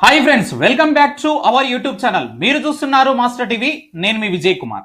Hi friends welcome back to our YouTube channel మీరు చూస్తున్నారు master TV నేను మీ విజయ్ కుమార్.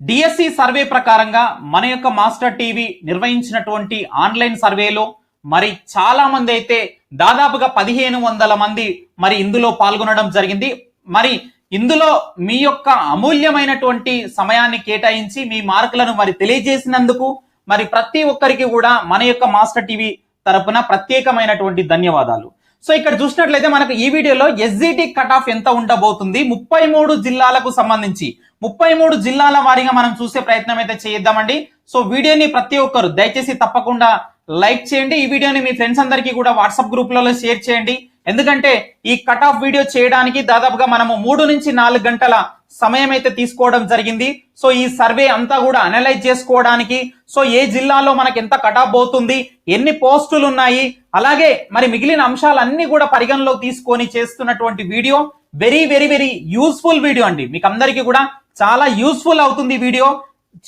డిఎస్సి సర్వే ప్రకారంగా మన యొక్క మాస్టర్ టీవీ నిర్వహించినటువంటి ఆన్లైన్ సర్వేలో మరి చాలా మంది అయితే దాదాపుగా పదిహేను వందల మంది మరి ఇందులో పాల్గొనడం జరిగింది. మరి ఇందులో మీ యొక్క అమూల్యమైనటువంటి సమయాన్ని కేటాయించి మీ మార్కులను మరి తెలియజేసినందుకు మరి ప్రతి ఒక్కరికి కూడా మన యొక్క మాస్టర్ టీవీ తరపున ప్రత్యేకమైనటువంటి ధన్యవాదాలు. సో ఇక్కడ చూసినట్లయితే మనకు ఈ వీడియోలో ఎస్జిటి కట్ ఆఫ్ ఎంత ఉండబోతుంది? ముప్పై మూడు జిల్లాలకు సంబంధించి. ముప్పై మూడు జిల్లాల వారీగా మనం చూసే ప్రయత్నం అయితే చేద్దామండి సో వీడియోని ప్రతి ఒక్కరు దయచేసి తప్పకుండా లైక్ చేయండి. ఈ వీడియోని మీ ఫ్రెండ్స్ అందరికీ కూడా వాట్సాప్ గ్రూప్లలో షేర్ చేయండి. ఎందుకంటే ఈ కట్ ఆఫ్ వీడియో చేయడానికి దాదాపుగా మనము మూడు నుంచి నాలుగు గంటల సమయం అయితే తీసుకోవడం జరిగింది. సో ఈ సర్వే అంతా కూడా అనలైజ్ చేసుకోవడానికి సో ఏ జిల్లాలో మనకి ఎంత కటాప్ అవుతుంది ఎన్ని పోస్టులు ఉన్నాయి అలాగే మరి మిగిలిన అంశాలన్నీ కూడా పరిగణలో తీసుకొని చేస్తున్నటువంటి video very very very useful video అండి. మీకు అందరికీ కూడా చాలా యూస్ఫుల్ అవుతుంది వీడియో.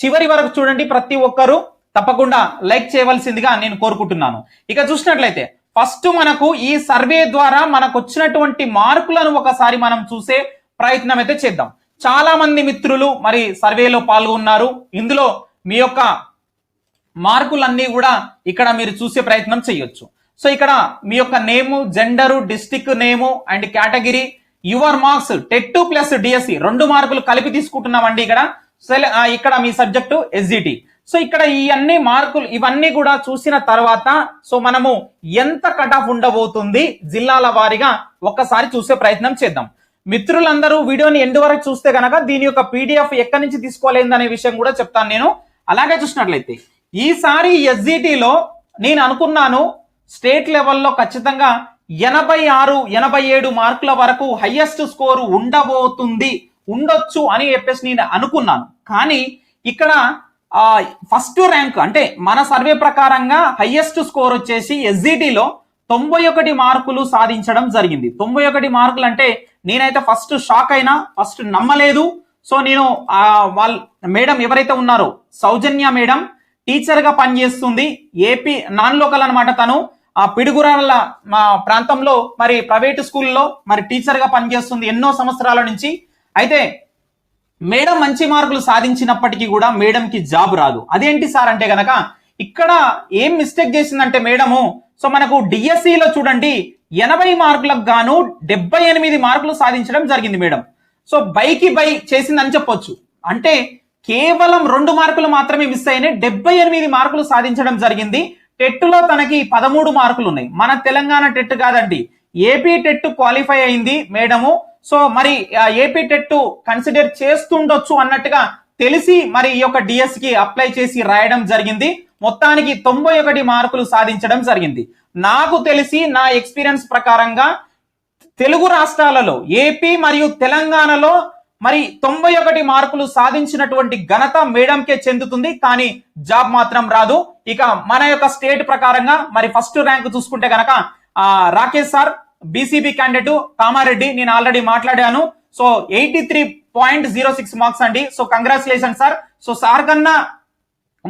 చివరి వరకు చూడండి ప్రతి ఒక్కరు. తప్పకుండా లైక్ చేయవలసిందిగా నేను కోరుకుంటున్నాను. ఇక చూసినట్లయితే ఫస్ట్ మనకు ఈ సర్వే ద్వారా మనకు వచ్చినటువంటి మార్కులను ఒకసారి మనం చూసే ప్రయత్నం అయితే చేద్దాం. చాలా మంది మిత్రులు మరి సర్వేలో పాల్గొన్నారు. ఇందులో మీ యొక్క మార్కులన్నీ కూడా ఇక్కడ మీరు చూసే ప్రయత్నం చేయొచ్చు. సో ఇక్కడ మీ యొక్క name gender district name and category your marks TET two plus DSC రెండు మార్కులు కలిపి తీసుకుంటున్నామండి ఇక్కడ. ఇక్కడ మీ సబ్జెక్టు ఎస్జిటి సో ఇక్కడ ఈ అన్ని మార్కులు ఇవన్నీ కూడా చూసిన తర్వాత సో మనము ఎంత కట్ ఆఫ్ ఉండబోతుంది జిల్లాల వారీగా ఒక్కసారి చూసే ప్రయత్నం చేద్దాం. మిత్రులందరూ వీడియోని ఎండ్ వరకు చూస్తే కనుక దీని యొక్క పీడిఎఫ్ ఎక్కడి నుంచి తీసుకోలేదు అనే విషయం కూడా చెప్తాను నేను. అలాగే చూసినట్లయితే ఈసారి ఎస్జిటిలో నేను అనుకున్నాను స్టేట్ లెవెల్లో ఖచ్చితంగా ఎనభై ఆరు ఎనభై ఏడు మార్కుల వరకు హైయెస్ట్ స్కోర్ ఉండబోతుంది ఉండొచ్చు అని చెప్పేసి నేను అనుకున్నాను. కానీ ఇక్కడ ఫస్ట్ ర్యాంక్ అంటే మన సర్వే ప్రకారంగా హయ్యెస్ట్ స్కోర్ వచ్చేసి ఎస్జిటిలో తొంభై ఒకటి మార్కులు సాధించడం జరిగింది. తొంభై ఒకటి మార్కులు అంటే నేనైతే ఫస్ట్ షాక్ అయినా ఫస్ట్ నమ్మలేదు. సో నేను వాళ్ళ మేడం ఎవరైతే ఉన్నారో సౌజన్య మేడం టీచర్గా పనిచేస్తుంది. ఏపీ నాన్ లోకల్ అనమాట తను. ఆ పిడుగురాల మా ప్రాంతంలో మరి ప్రైవేట్ స్కూల్లో మరి టీచర్గా పనిచేస్తుంది ఎన్నో సంవత్సరాల నుంచి. అయితే మేడం మంచి మార్కులు సాధించినప్పటికీ కూడా మేడంకి జాబ్ రాదు. అదేంటి సార్ అంటే గనక ఇక్కడ ఏం మిస్టేక్ చేసిందంటే మేడము సో మనకు డిఎస్సిలో చూడండి ఎనభై మార్కులకు గాను డెబ్బై ఎనిమిది మార్కులు సాధించడం జరిగింది మేడం. సో బైకి బై చేసిందని చెప్పొచ్చు. అంటే కేవలం రెండు మార్కులు మాత్రమే మిస్ అయినాయి డెబ్బై ఎనిమిది మార్కులు సాధించడం జరిగింది. టెట్టులో తనకి పదమూడు మార్కులు ఉన్నాయి. మన తెలంగాణ టెట్ కాదండి. ఏపీ టెట్ క్వాలిఫై అయింది మేడము. సో మరి ఏపీ టెట్ కన్సిడర్ చేస్తుండొచ్చు అన్నట్టుగా తెలిసి మరి ఈ యొక్క డిఎస్కి అప్లై చేసి రాయడం జరిగింది. మొత్తానికి తొంభై ఒకటి మార్కులు సాధించడం జరిగింది. నాకు తెలిసి నా ఎక్స్పీరియన్స్ ప్రకారంగా తెలుగు రాష్ట్రాలలో ఏపీ మరియు తెలంగాణలో మరి తొంభై ఒకటి మార్కులు సాధించినటువంటి ఘనత మేడంకే చెందుతుంది. కానీ జాబ్ మాత్రం రాదు. ఇక మన యొక్క స్టేట్ ప్రకారంగా మరి ఫస్ట్ ర్యాంక్ చూసుకుంటే కనుక Rakesh sir BCB candidate Kamareddy నేను ఆల్రెడీ మాట్లాడాను. So eighty three point zero six marks అండి. So congratulation sir. So sir కన్నా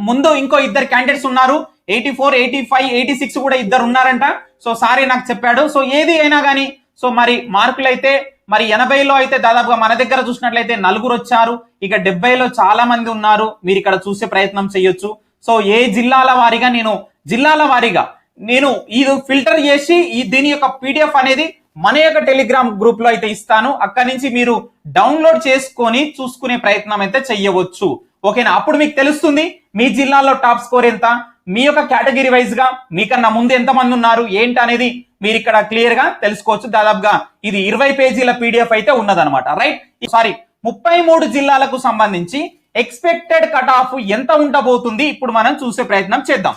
ముందు ఇంకో ఇద్దరు క్యాండిడేట్స్ ఉన్నారు. Eighty four eighty five eighty six కూడా ఇద్దరు ఉన్నారంట. సో సారీ నాకు చెప్పాడు. సో ఏది అయినా కానీ సో మరి మార్కులు అయితే మరి ఎనభైలో అయితే దాదాపుగా మన దగ్గర చూసినట్లయితే నలుగురు వచ్చారు. ఇక డెబ్బైలో చాలా మంది ఉన్నారు. మీరు ఇక్కడ చూసే ప్రయత్నం చేయొచ్చు. సో ఏ జిల్లాల వారీగా నేను జిల్లాల వారీగా నేను ఇది ఫిల్టర్ చేసి ఈ దీని యొక్క పీడిఎఫ్ అనేది మన యొక్క టెలిగ్రామ్ గ్రూప్లో అయితే ఇస్తాను. అక్కడి నుంచి మీరు డౌన్లోడ్ చేసుకొని చూసుకునే ప్రయత్నం అయితే చెయ్యవచ్చు ఓకేనా? అప్పుడు మీకు తెలుస్తుంది మీ జిల్లాలో టాప్ స్కోర్ ఎంత? మీ యొక్క కేటగిరీ వైజ్గా మీకన్నా ముందు ఎంతమంది ఉన్నారు? ఏంటి అనేది మీరు ఇక్కడ క్లియర్గా తెలుసుకోవచ్చు. దాదాపుగా ఇది ఇరవై పేజీల పీడిఎఫ్ అయితే ఉన్నదనమాట రైట్? సారీ ముప్పై మూడు జిల్లాలకు సంబంధించి ఎక్స్పెక్టెడ్ కట్ ఆఫ్ ఎంత ఉండబోతుంది? ఇప్పుడు మనం చూసే ప్రయత్నం చేద్దాం.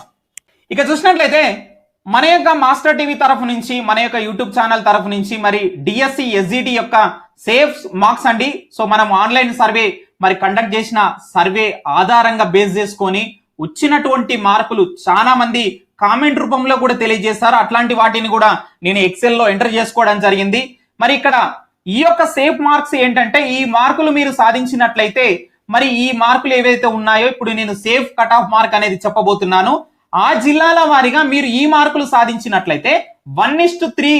ఇక చూసినట్లయితే మన యొక్క మాస్టర్ టీవీ తరఫు నుంచి మన యొక్క యూట్యూబ్ ఛానల్ తరఫు నుంచి మరి డిఎస్సి ఎస్జిటి యొక్క సేఫ్ మార్క్స్ అండి. సో మనం ఆన్లైన్ సర్వే మరి కండక్ట్ చేసిన సర్వే ఆధారంగా బేస్ చేసుకొని వచ్చినటువంటి మార్కులు చాలా మంది కామెంట్ రూపంలో కూడా తెలియజేశారు. అట్లాంటి వాటిని కూడా నేను ఎక్సెల్లో ఎంటర్ చేసుకోవడం జరిగింది. మరి ఇక్కడ ఈ యొక్క సేఫ్ మార్క్స్ ఏంటంటే ఈ మార్కులు మీరు సాధించినట్లయితే మరి ఈ మార్కులు ఏవైతే ఉన్నాయో ఇప్పుడు నేను సేఫ్ కట్ ఆఫ్ మార్క్ అనేది చెప్పబోతున్నాను. ఆ జిల్లాల వారిగా మీరు ఈ మార్కులు సాధించినట్లయితే వన్ ఇస్ట్ త్రీ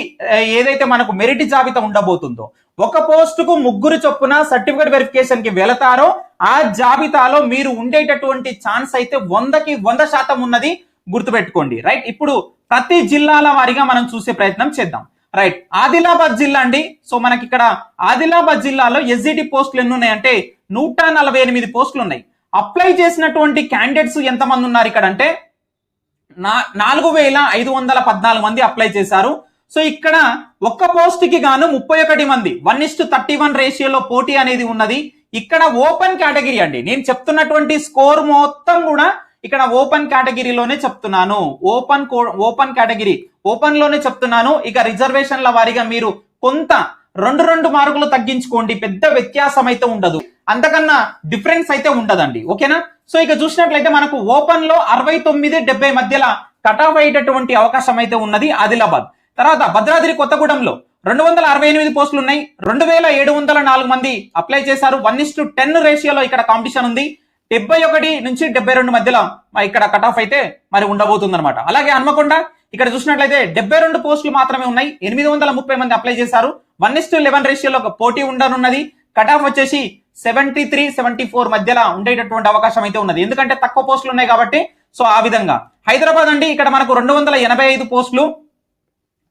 ఏదైతే మనకు మెరిట్ జాబితా ఉండబోతుందో ఒక పోస్టుకు ముగ్గురు చొప్పున సర్టిఫికేట్ వెరిఫికేషన్కి వెళతారో ఆ జాబితాలో మీరు ఉండేటటువంటి ఛాన్స్ అయితే వందకి వంద శాతం ఉన్నది గుర్తుపెట్టుకోండి. రైట్? ఇప్పుడు ప్రతి జిల్లాల వారిగా మనం చూసే ప్రయత్నం చేద్దాం. రైట్? ఆదిలాబాద్ జిల్లా అండి. సో మనకి ఇక్కడ ఆదిలాబాద్ జిల్లాలో ఎస్జిటి పోస్టులు ఎన్ని ఉన్నాయంటే నూట నలభై ఎనిమిది పోస్టులు ఉన్నాయి అప్లై చేసినటువంటి క్యాండిడేట్స్ ఎంతమంది ఉన్నారు ఇక్కడ అంటే నా నాలుగు వేల ఐదు వందల పద్నాలుగు మంది అప్లై చేశారు. సో ఇక్కడ ఒక్క పోస్ట్కి గాను ముప్పై ఒకటి మంది వన్ ఇస్ థర్టీ వన్ రేషియోలో పోటీ అనేది ఉన్నది. ఇక్కడ ఓపెన్ కేటగిరీ అండి నేను చెప్తున్నటువంటి స్కోర్ మొత్తం కూడా ఇక్కడ ఓపెన్ కేటగిరీలోనే చెప్తున్నాను. ఓపెన్ ఓపెన్ కేటగిరీ ఓపెన్లోనే చెప్తున్నాను. ఇక రిజర్వేషన్ల వారీగా మీరు కొంత రెండు రెండు మార్కులు తగ్గించుకోండి పెద్ద వ్యత్యాసం అయితే ఉండదు. అంతకన్నా డిఫరెన్స్ అయితే ఉండదండి. ఓకేనా? సో ఇక చూసినట్లయితే మనకు ఓపెన్లో అరవై తొమ్మిది డెబ్బై మధ్యలో కట్ ఆఫ్ అయ్యేటటువంటి అవకాశం అయితే ఉన్నది ఆదిలాబాద్. తర్వాత భద్రాద్రి కొత్తగూడెంలో రెండు వందల అరవై ఎనిమిది పోస్టులు ఉన్నాయి రెండు వేల ఏడు వందల నాలుగు మంది అప్లై చేశారు. వన్ ఇస్ టు టెన్ రేషియోలో ఇక్కడ కాంపిటీషన్ ఉంది. డెబ్బై ఒకటి నుంచి డెబ్బై రెండు మధ్యలో ఇక్కడ కట్ ఆఫ్ అయితే మరి ఉండబోతుంది అనమాట అలాగే హన్మకొండ ఇక్కడ చూసినట్లయితే డెబ్బై రెండు పోస్టులు మాత్రమే ఉన్నాయి. ఎనిమిది వందల ముప్పై మంది అప్లై చేశారు. వన్ ఇస్ టు లెవెన్ రేషియోలో ఒక పోటీ ఉండనున్నది. కట్ ఆఫ్ వచ్చేసి సెవెంటీ త్రీ సెవెంటీ ఫోర్ మధ్యలో ఉండేటటువంటి అవకాశం అయితే ఉన్నది. ఎందుకంటే తక్కువ పోస్టులు ఉన్నాయి కాబట్టి సో ఆ విధంగా. హైదరాబాద్ అండి ఇక్కడ మనకు రెండు వందల ఎనభై ఐదు పోస్టులు.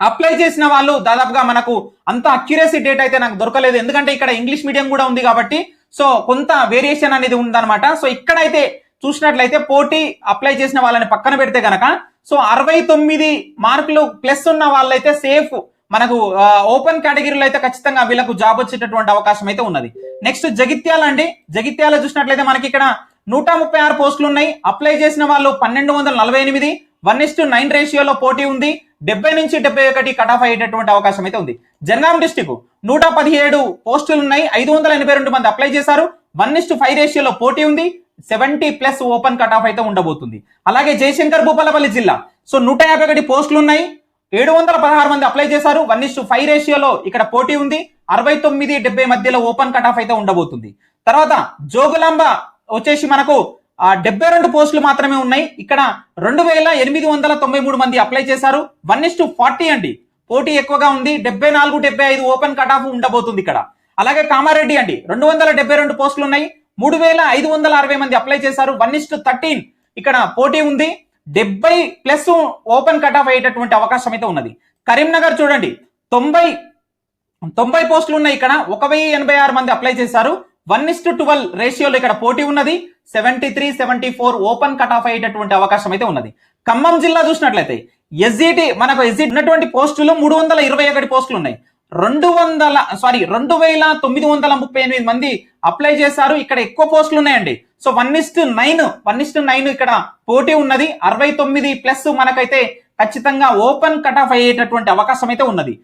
అప్లై చేసిన వాళ్ళు దాదాపుగా మనకు అంత అక్యురసీ డేట్ అయితే నాకు దొరకలేదు. ఎందుకంటే ఇక్కడ ఇంగ్లీష్ మీడియం కూడా ఉంది కాబట్టి సో కొంత వేరియేషన్ అనేది ఉందన్నమాట. సో ఇక్కడైతే చూసినట్లయితే పోటీ అప్లై చేసిన వాళ్ళని పక్కన పెడితే గనక సో అరవై తొమ్మిది మార్కులు ప్లస్ ఉన్న వాళ్ళైతే సేఫ్ మనకు ఓపెన్ కేటగిరీలో అయితే ఖచ్చితంగా వీళ్ళకు జాబ్ వచ్చేటటువంటి అవకాశం అయితే ఉన్నది. నెక్స్ట్ జగిత్యాల అండి. జగిత్యాల చూసినట్లయితే మనకి ఇక్కడ నూట ముప్పై ఆరు పోస్టులు ఉన్నాయి. అప్లై చేసిన వాళ్ళు పన్నెండు వందల నలభై ఎనిమిది వన్ ఇస్ టు నైన్ రేషియోలో పోటీ ఉంది. డెబ్బై నుంచి డెబ్బై ఒకటి కట్ ఆఫ్ అయ్యేటటువంటి అవకాశం అయితే ఉంది. జనగాం డిస్టిక్ నూట పదిహేడు పోస్టులు ఉన్నాయి. ఐదు వందల ఎనభై రెండు మంది అప్లై చేశారు. వన్ ఇస్ టు ఫైవ్ రేషియోలో పోటీ ఉంది. Seventy plus open cut off అయితే ఉండబోతుంది. అలాగే జయశంకర్ భూపాలపల్లి జిల్లా. సో నూట యాభై ఒకటి పోస్టులు ఉన్నాయి. ఏడు వందల పదహారు మంది అప్లై చేశారు. వన్ ఇస్ టు ఫైవ్ రేషియోలో ఇక్కడ పోటీ ఉంది. అరవై తొమ్మిది డెబ్బై మధ్యలో ఓపెన్ కట్ ఆఫ్ అయితే ఉండబోతుంది. తర్వాత జోగులాంబ వచ్చేసి మనకు ఆ డెబ్బై రెండు పోస్టులు మాత్రమే ఉన్నాయి. ఇక్కడ రెండు వేల ఎనిమిది వందల తొంభై మూడు మంది అప్లై చేశారు. వన్ ఇస్ టు ఫార్టీ అండి. పోటీ ఎక్కువగా ఉంది. డెబ్బై నాలుగు డెబ్బై ఐదు ఓపెన్ కట్ ఆఫ్ ఉండబోతుంది ఇక్కడ. అలాగే కామారెడ్డి అండి రెండు వందల డెబ్బై రెండు పోస్టులు ఉన్నాయి. మూడు వేల ఐదు వందల అరవై మంది అప్లై చేశారు. వన్ ఇస్ టు థర్టీన్ ఇక్కడ పోటీ ఉంది. డెబ్బై ప్లస్ ఓపెన్ కట్ ఆఫ్ అయ్యేటటువంటి అవకాశం అయితే ఉన్నది. కరీంనగర్ చూడండి తొంభై తొంభై పోస్టులు ఉన్నాయి ఇక్కడ. ఒక వెయ్యి ఎనభై ఆరు మంది అప్లై చేశారు. వన్ ఇస్ టు ట్వెల్వ్ రేషియోలో ఇక్కడ పోటీ ఉన్నది. Seventy three seventy four open cut off అయ్యేటటువంటి అవకాశం అయితే ఉన్నది. ఖమ్మం జిల్లా చూసినట్లయితే ఎస్జిటి మనకు ఎస్జిటి ఉన్నటువంటి పోస్టులు మూడు వందల ఇరవై ఒకటి పోస్టులు ఉన్నాయి రెండు వందల సారీ రెండు వేల తొమ్మిది వందల ముప్పై ఎనిమిది మంది అప్లై చేశారు. ఇక్కడ ఎక్కువ పోస్టులు ఉన్నాయండి so one is to nine one is to nine ఇక్కడ పోటీ ఉన్నది. అరవై తొమ్మిది ప్లస్ మనకైతే ఖచ్చితంగా ఓపెన్ కట్ ఆఫ్ అయ్యేటటువంటి అవకాశం అయితే ఉన్నది.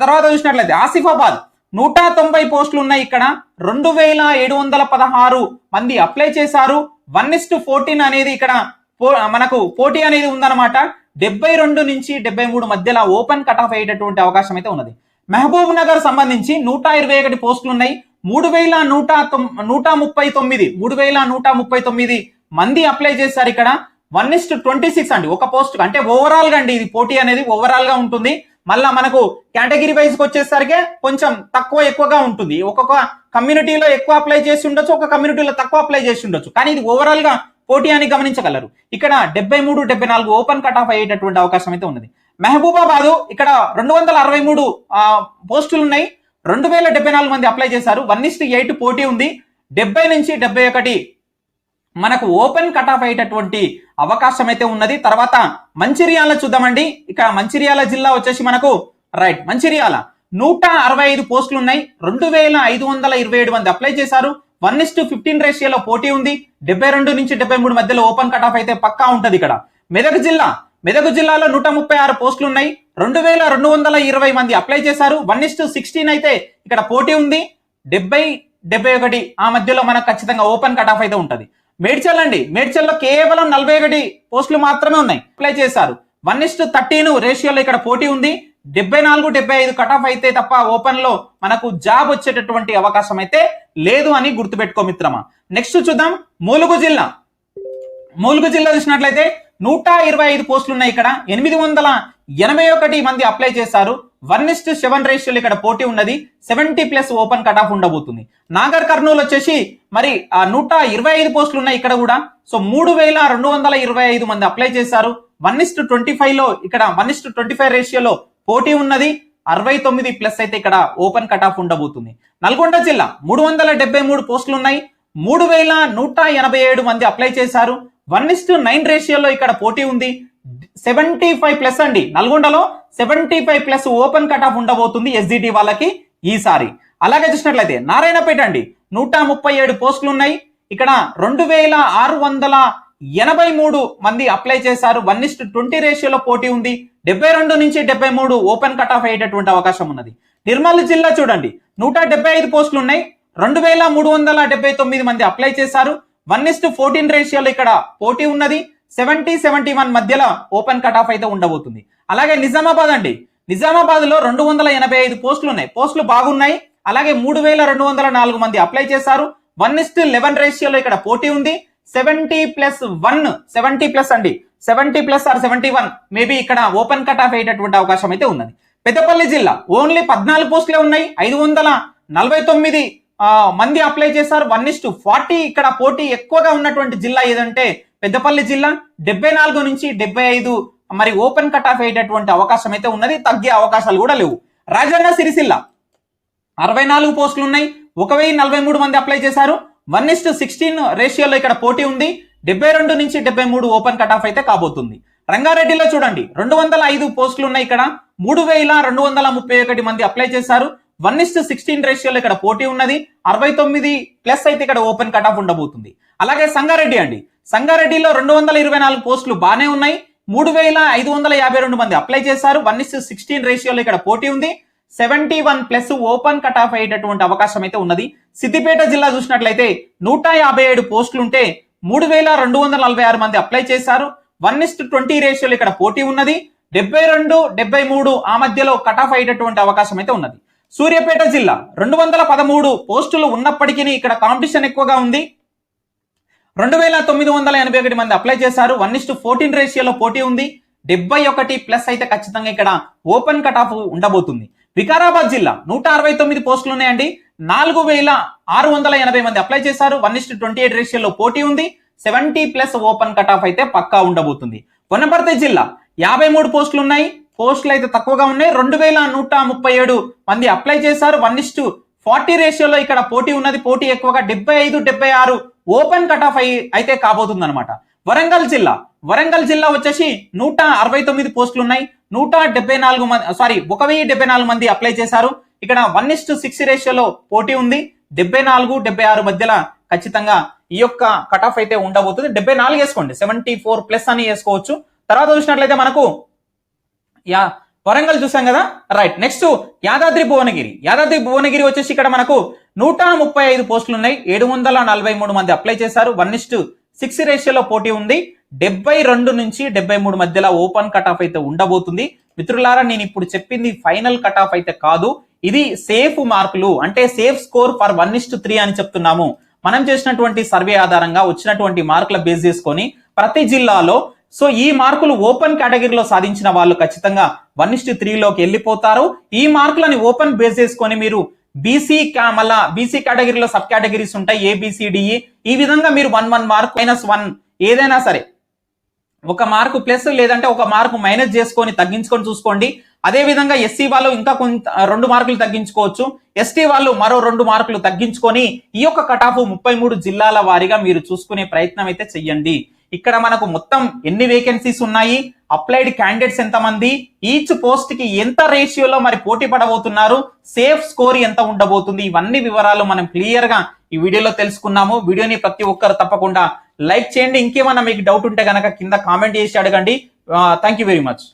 తర్వాత చూసినట్లయితే ఆసిఫాబాద్ నూట తొంభై పోస్టులు ఉన్నాయి ఇక్కడ. రెండు వేల ఏడు వందల పదహారు మంది అప్లై చేశారు. వన్ ఇస్ టు ఫోర్టీన్ అనేది ఇక్కడ పో- మనకు పోటీ అనేది ఉందన్నమాట. డెబ్బై రెండు నుంచి డెబ్బై మూడు మధ్యలో ఓపెన్ కట్ ఆఫ్ అయ్యేటటువంటి అవకాశం అయితే ఉన్నది. మహబూబ్ నగర్ సంబంధించి నూట ఇరవై ఒకటి పోస్టులు ఉన్నాయి. మూడు వేల నూట నూట ముప్పై తొమ్మిది మూడు వేల నూట ముప్పై తొమ్మిది మంది అప్లై చేశారు ఇక్కడ. వన్ ఇస్ట్ ట్వంటీ సిక్స్ అండి ఒక పోస్ట్ అంటే ఓవరాల్గా అండి ఇది పోటీ అనేది ఓవరాల్గా ఉంటుంది. మళ్ళా మనకు కేటగిరీ వైజ్కి వచ్చేసరికి కొంచెం తక్కువ ఎక్కువగా ఉంటుంది. ఒక్కొక్క కమ్యూనిటీలో ఎక్కువ అప్లై చేసి ఉండొచ్చు ఒక కమ్యూనిటీలో తక్కువ అప్లై చేసి ఉండొచ్చు. కానీ ఇది ఓవరాల్గా పోటీ అని గమనించగలరు. ఇక్కడ డెబ్బై మూడు డెబ్బై నాలుగు ఓపెన్ కట్ ఆఫ్ అయ్యేటటువంటి అవకాశం అయితే ఉన్నది. మహబూబాబాద్ ఇక్కడ రెండు వందల అరవై మూడు పోస్టులు ఉన్నాయి. రెండు వేల డెబ్బై నాలుగు మంది అప్లై చేశారు. వన్ ఇస్ ఎయిట్ పోటీ ఉంది. డెబ్బై నుంచి డెబ్బై ఒకటి మనకు ఓపెన్ కట్ ఆఫ్ అయ్యేటటువంటి అవకాశం అయితే ఉన్నది. తర్వాత మంచిర్యాల చూద్దామండి. ఇక్కడ మంచిర్యాల జిల్లా వచ్చేసి మనకు రైట్ మంచిర్యాల. నూట అరవై ఐదు పోస్టులు ఉన్నాయి. రెండు వేల ఐదు వందల ఇరవై ఏడు మంది అప్లై చేశారు. వన్ ఇస్ టు ఫిఫ్టీన్ రేషియోలో పోటీ ఉంది. డెబ్బై రెండు నుంచి డెబ్బై మూడు మధ్యలో ఓపెన్ కట్ ఆఫ్ అయితే పక్కా ఉంటుంది ఇక్కడ. మెదక్ జిల్లా మెదక్ జిల్లాలో నూట ముప్పై ఆరు పోస్టులు ఉన్నాయి. రెండు వేల రెండు వందల ఇరవై మంది అప్లై చేశారు. వన్ ఇస్ టు సిక్స్టీన్ అయితే ఇక్కడ పోటీ ఉంది. డెబ్బై డెబ్బై ఒకటి ఆ మధ్యలో మనకు ఖచ్చితంగా ఓపెన్ కట్ ఆఫ్ అయితే ఉంటుంది. మేడ్చల్ అండి. మేడ్చల్లో కేవలం నలభై ఒకటి పోస్టులు మాత్రమే ఉన్నాయి. అప్లై చేశారు. వన్ ఇస్ టు థర్టీన్ రేషియోలో ఇక్కడ పోటీ ఉంది. డెబ్బై నాలుగు డెబ్బై ఐదు కట్ ఆఫ్ అయితే తప్ప ఓపెన్లో మనకు జాబ్ వచ్చేటటువంటి అవకాశం అయితే లేదు అని గుర్తుపెట్టుకో మిత్రమా. నెక్స్ట్ చూద్దాం. ములుగు జిల్లా. ములుగు జిల్లా చూసినట్లయితే నూట ఇరవై ఐదు పోస్టులు ఉన్నాయి ఇక్కడ. ఎనిమిది వందల ఎనభై ఒకటి మంది అప్లై చేశారు. వన్ ఇస్ట్ సెవెన్ రేషియోలు ఇక్కడ పోటీ ఉన్నది. Seventy plus open cut off ఉండబోతుంది. నాగర్ కర్నూలు వచ్చేసి మరి ఆ నూట ఇరవై ఐదు పోస్టులు ఉన్నాయి ఇక్కడ కూడా. సో మూడు వేల రెండు వందల ఇరవై ఐదు మంది అప్లై చేశారు. వన్ ఇస్ట్ ట్వంటీ ఫైవ్లో ఇక్కడ వన్ ఇస్ట్ ట్వంటీ ఫైవ్ రేషియోలో పోటీ ఉన్నది అరవై తొమ్మిది ప్లస్ అయితే ఇక్కడ ఓపెన్ కట్ ఆఫ్ ఉండబోతుంది. నల్గొండ జిల్లా మూడు వందల డెబ్బై మూడు పోస్టులు ఉన్నాయి. మూడు వేల నూట ఎనభై ఏడు మంది అప్లై చేశారు. వన్ ఇస్ టు నైన్ రేషియోలో ఇక్కడ పోటీ ఉంది. సెవెంటీ ఫైవ్ ప్లస్ అండి. నల్గొండలో seventy five plus open cut off ఉండబోతుంది ఎస్జిటి వాళ్ళకి ఈసారి. అలాగే చూసినట్లయితే నారాయణపేట అండి. నూట ముప్పై ఏడు పోస్టులు ఉన్నాయి. ఇక్కడ రెండు వేల ఆరు వందల ఎనభై మూడు మంది అప్లై చేశారు. వన్ ఇస్ట్ ట్వంటీ రేషియోలో పోటీ ఉంది. డెబ్బై రెండు నుంచి డెబ్బై మూడు ఓపెన్ కట్ ఆఫ్ అయ్యేటటువంటి అవకాశం ఉన్నది. నిర్మల్ జిల్లా చూడండి. నూట డెబ్బై ఐదు పోస్టులు ఉన్నాయి రెండు వేల మూడు వందల డెబ్బై తొమ్మిది మంది అప్లై చేశారు. వన్ ఇస్ట్ ఫోర్టీన్ రేషియోలో ఇక్కడ పోటీ ఉన్నది. సెవెంటీ సెవెంటీ వన్ మధ్యలో ఓపెన్ కట్ ఆఫ్ అయితే ఉండబోతుంది. అలాగే నిజామాబాద్ అండి. నిజామాబాద్లో రెండు వందల ఎనభై ఐదు పోస్టులు ఉన్నాయి పోస్టులు బాగున్నాయి. అలాగే మూడు వేల రెండు వందల నాలుగు మంది అప్లై చేశారు. వన్ ఇస్ట్ లెవెన్ రేషియోలో ఇక్కడ పోటీ ఉంది. Seventy plus one seventy plus అండి. Seventy plus or seventy one maybe ఇక్కడ ఓపెన్ కట్ ఆఫ్ అయ్యేటటువంటి అవకాశం అయితే ఉన్నది. పెద్దపల్లి జిల్లా ఓన్లీ పద్నాలుగు పోస్టులే ఉన్నాయి. ఐదు వందల నలభై తొమ్మిది మంది అప్లై చేశారు. వన్ ఇస్ట్ ఫార్టీ ఇక్కడ పోటీ ఎక్కువగా ఉన్నటువంటి జిల్లా ఏదంటే పెద్దపల్లి జిల్లా. డెబ్బై నాలుగు నుంచి డెబ్బై ఐదు మరి ఓపెన్ కట్ ఆఫ్ అయ్యేటటువంటి అవకాశం అయితే ఉన్నది. తగ్గే అవకాశాలు కూడా లేవు. రాజన్న సిరిసిల్ల అరవై నాలుగు పోస్టులు ఉన్నాయి. ఒక వెయ్యి నలభై మూడు మంది అప్లై చేశారు. వన్ ఇస్ట్ సిక్స్టీన్ రేషియోలో ఇక్కడ పోటీ ఉంది. డెబ్బై రెండు నుంచి డెబ్బై మూడు ఓపెన్ కట్ ఆఫ్ అయితే కాబోతుంది. రంగారెడ్డిలో చూడండి రెండు వందల ఐదు పోస్టులు ఉన్నాయి ఇక్కడ. మూడు వేల రెండు వందల ముప్పై ఒకటి మంది అప్లై చేశారు. వన్ ఇస్ టు సిక్స్టీన్ రేషియోలో ఇక్కడ పోటీ ఉన్నది. అరవై తొమ్మిది ప్లస్ అయితే ఇక్కడ ఓపెన్ కట్ ఆఫ్ ఉండబోతుంది. అలాగే సంగారెడ్డి అండి సంగారెడ్డిలో రెండు వందల ఇరవై నాలుగు పోస్టులు బాగానే ఉన్నాయి. మూడు వేల ఐదు వందల యాభై రెండు మంది అప్లై చేశారు. వన్ ఇస్ట్ సిక్స్టీన్ రేషియోలో ఇక్కడ పోటీ ఉంది. Seventy one plus open cut off అయ్యేటటువంటి అవకాశం అయితే ఉన్నది. సిద్దిపేట జిల్లా చూసినట్లయితే నూట యాభై ఏడు పోస్టులు ఉంటే మూడు వేల రెండు వందల నలభై ఆరు మంది అప్లై చేశారు. వన్ ఇస్ట్ ట్వంటీ రేషియోలు ఇక్కడ పోటీ ఉన్నది. డెబ్బై రెండు డెబ్బై మూడు ఆ మధ్యలో కట్ ఆఫ్ అయ్యేటటువంటి అవకాశం అయితే ఉన్నది. సూర్యాపేట జిల్లా రెండు వందల పదమూడు పోస్టులు ఉన్నప్పటికీ ఇక్కడ కాంపిటీషన్ ఎక్కువగా ఉంది. రెండు వేల తొమ్మిది వందల ఎనభై ఒకటి మంది అప్లై చేశారు. వన్ ఇస్ ఫోర్టీన్ రేషియోలో పోటీ ఉంది. డెబ్బై ఒకటి ప్లస్ అయితే ఖచ్చితంగా ఇక్కడ ఓపెన్ కట్ ఆఫ్ ఉండబోతుంది. వికారాబాద్ జిల్లా నూట అరవై తొమ్మిది పోస్టులు ఉన్నాయండి. నాలుగు వేల ఆరు వందల ఎనభై మంది అప్లై చేశారు. వన్ ఇస్ ట్వంటీ ఎయిట్ రేషియోలో పోటీ ఉంది. Seventy plus open cut off అయితే పక్కా ఉండబోతుంది. వనపర్తి జిల్లా యాభై మూడు పోస్టులు ఉన్నాయి. పోస్టులు అయితే తక్కువగా ఉన్నాయి. రెండు వేల నూట ముప్పై ఏడు మంది అప్లై చేశారు. వన్ ఇస్ ఫార్టీ రేషియోలో ఇక్కడ పోటీ ఉన్నది. పోటీ ఎక్కువగా డెబ్బై ఐదు డెబ్బై ఆరు ఓపెన్ కట్ ఆఫ్ అయి అయితే కాబోతుంది అనమాట వరంగల్ జిల్లా వరంగల్ జిల్లా వచ్చేసి నూట అరవై తొమ్మిది పోస్టులు ఉన్నాయి. నూట డెబ్బై నాలుగు మంది సారీ ఒక వెయ్యి డెబ్బై నాలుగు మంది అప్లై చేశారు. ఇక్కడ వన్ ఇస్ టు సిక్స్ రేషియోలో పోటీ ఉంది. డెబ్బై నాలుగు డెబ్బై ఆరు మధ్యలో ఖచ్చితంగా ఈ యొక్క కట్ ఆఫ్ అయితే ఉండబోతుంది. డెబ్బై నాలుగు వేసుకోండి. సెవెంటీ ఫోర్ ప్లస్ అని వేసుకోవచ్చు. తర్వాత చూసినట్లయితే మనకు యా వరంగల్ చూసాం కదా? Right next Yadadri Bhuvanagiri. Yadadri Bhuvanagiri వచ్చేసి ఇక్కడ మనకు నూట ముప్పై ఐదు పోస్టులు ఉన్నాయి. ఏడు వందల నలభై మూడు మంది అప్లై చేశారు. వన్ ఇస్ టు సిక్స్ రేషియోలో పోటీ ఉంది. డెబ్బై రెండు నుంచి డెబ్బై మూడు మధ్యలో ఓపెన్ కట్ ఆఫ్ అయితే ఉండబోతుంది. మిత్రులారా నేను ఇప్పుడు చెప్పింది ఫైనల్ కట్ ఆఫ్ అయితే కాదు. ఇది సేఫ్ మార్కులు అంటే safe score for one is to three అని చెప్తున్నాము. మనం చేసినటువంటి సర్వే ఆధారంగా వచ్చినటువంటి మార్కుల బేస్ చేసుకొని ప్రతి జిల్లాలో సో ఈ మార్కులు ఓపెన్ కేటగిరీలో సాధించిన వాళ్ళు ఖచ్చితంగా వన్ ఇస్ట్ త్రీలోకి వెళ్ళిపోతారు. ఈ మార్కులని ఓపెన్ బేస్ చేసుకొని మీరు బీసీ మళ్ళా బీసీ కేటగిరీలో సబ్ కేటగిరీస్ ఉంటాయి A B C D E e. ఈ విధంగా మీరు one one mark minus one ఏదైనా సరే ఒక మార్కు ప్లస్ లేదంటే ఒక మార్కు మైనస్ చేసుకొని తగ్గించుకొని చూసుకోండి. అదే విధంగా ఎస్సీ వాళ్ళు ఇంకా కొంత రెండు మార్కులు తగ్గించుకోవచ్చు. ఎస్టీ వాళ్ళు మరో రెండు మార్కులు తగ్గించుకొని ఈ యొక్క కట్ ఆఫ్ ముప్పై మూడు జిల్లాల వారీగా మీరు చూసుకునే ప్రయత్నం అయితే చెయ్యండి. ఇక్కడ మనకు మొత్తం ఎన్ని వేకెన్సీస్ ఉన్నాయి? అప్లైడ్ క్యాండిడేట్స్ ఎంతమంది? ఈచ్ పోస్ట్కి ఎంత రేషియోలో మరి పోటీ పడబోతున్నారు? సేఫ్ స్కోర్ ఎంత ఉండబోతుంది? ఇవన్నీ వివరాలు మనం క్లియర్గా ఈ వీడియోలో తెలుసుకున్నాము. వీడియోని ప్రతి ఒక్కరు తప్పకుండా లైక్ చేయండి. ఇంకేమన్నా మీకు డౌట్ ఉంటే గనక కింద కామెంట్ చేసి అడగండి. Thank you very much